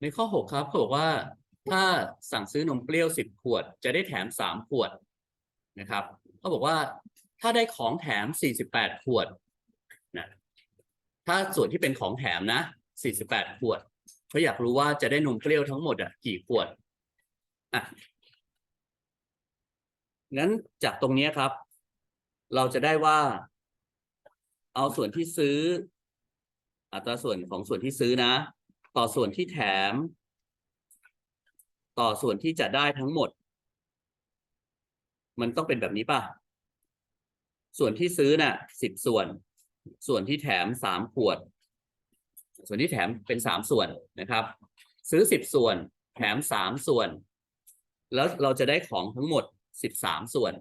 ในข้อหกครับเขาบอกว่าถ้าสั่งซื้อนมเปรี้ยวสิบขวด จะได้แถมสามขวดนะครับเขาบอกว่าถ้าได้ของแถมสี่สิบแปดขวดนะถ้าส่วนที่เป็นของแถมนะสี่สิบแปดขวดเขาอยากรู้ว่าจะได้นมเปรี้ยวทั้งหมดอะกี่ขวดอะงั้นจากตรงนี้ครับ เราจะได้ว่า เอาส่วนที่ซื้อ อัตราส่วนของส่วนที่ซื้อนะ ต่อส่วนที่แถม ต่อส่วนที่จะได้ทั้งหมด มันต้องเป็นแบบนี้ป่ะ ส่วนที่ซื้อน่ะสิบส่วน ส่วนที่แถมสามขวด ส่วนที่แถมเป็นสามส่วนนะครับ ซื้อสิบส่วน แถมสามส่วน แล้วเราจะได้ของทั้งหมดสิบสามส่วน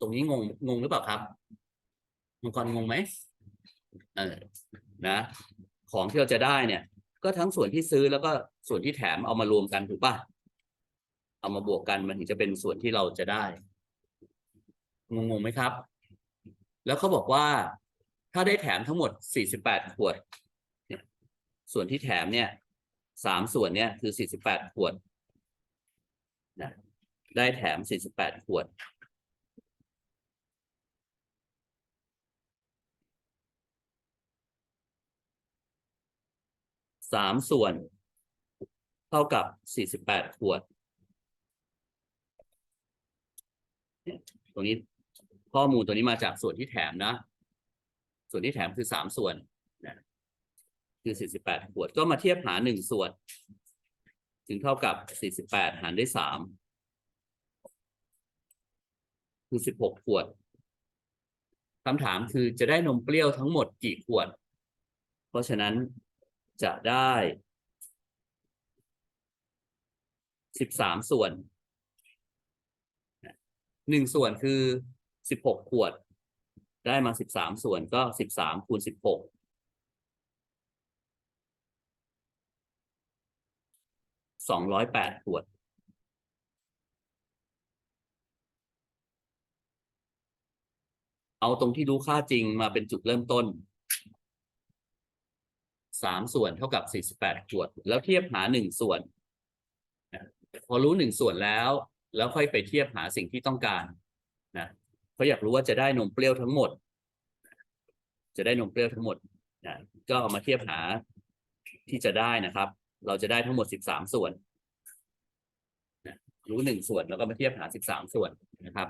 ตรงนี้งงงงหรือเปล่าครับมังกรงงไหมเออนะ ของที่เราจะได้เนี่ย ก็ทั้งส่วนที่ซื้อแล้วก็ส่วนที่แถมเอามารวมกันถูกป่ะเอามาบวกกันมันถึงจะเป็นส่วนที่เราจะได้งงไหมครับ แล้วเขาบอกว่าถ้าได้แถมทั้งหมด 48 ขวดเนี่ยส่วนที่แถมเนี่ยสามส่วนเนี่ยคือ 48 ขวดนะได้แถม 48 ขวด สามส่วน เท่ากับ48ขวดเนี่ยตรงนี้ข้อมูลตัวนี้มาจากส่วนที่แถมนะ ส่วนที่แถมคือสามส่วนคือ48ขวดก็มาเทียบหาหนึ่งส่วนถึงเท่ากับ48หารด้วยสามคือ16ขวดคำถามคือจะได้นมเปรี้ยวทั้งหมดกี่ขวด เพราะฉะนั้น จะได้สิบสามส่วนหนึ่งส่วนคือสิบหกขวด ได้มาสิบสามส่วนก็สิบสามคูณสิบหกสองร้อยแปดขวด เอาตรงที่รู้ค่าจริงมาเป็นจุดเริ่มต้น สามส่วนเท่ากับสี่สิบแปดขวด แล้วเทียบหาหนึ่งส่วน พอรู้หนึ่งส่วนแล้ว แล้วค่อยไปเทียบหาสิ่งที่ต้องการนะเขาอยากรู้ว่าจะได้นมเปรี้ยวทั้งหมด จะได้นมเปรี้ยวทั้งหมดนะก็เอามาเทียบหาที่จะได้นะครับ เราจะได้ทั้งหมดสิบสามส่วนนะรู้หนึ่งส่วนแล้วก็มาเทียบหาสิบสามส่วนนะครับ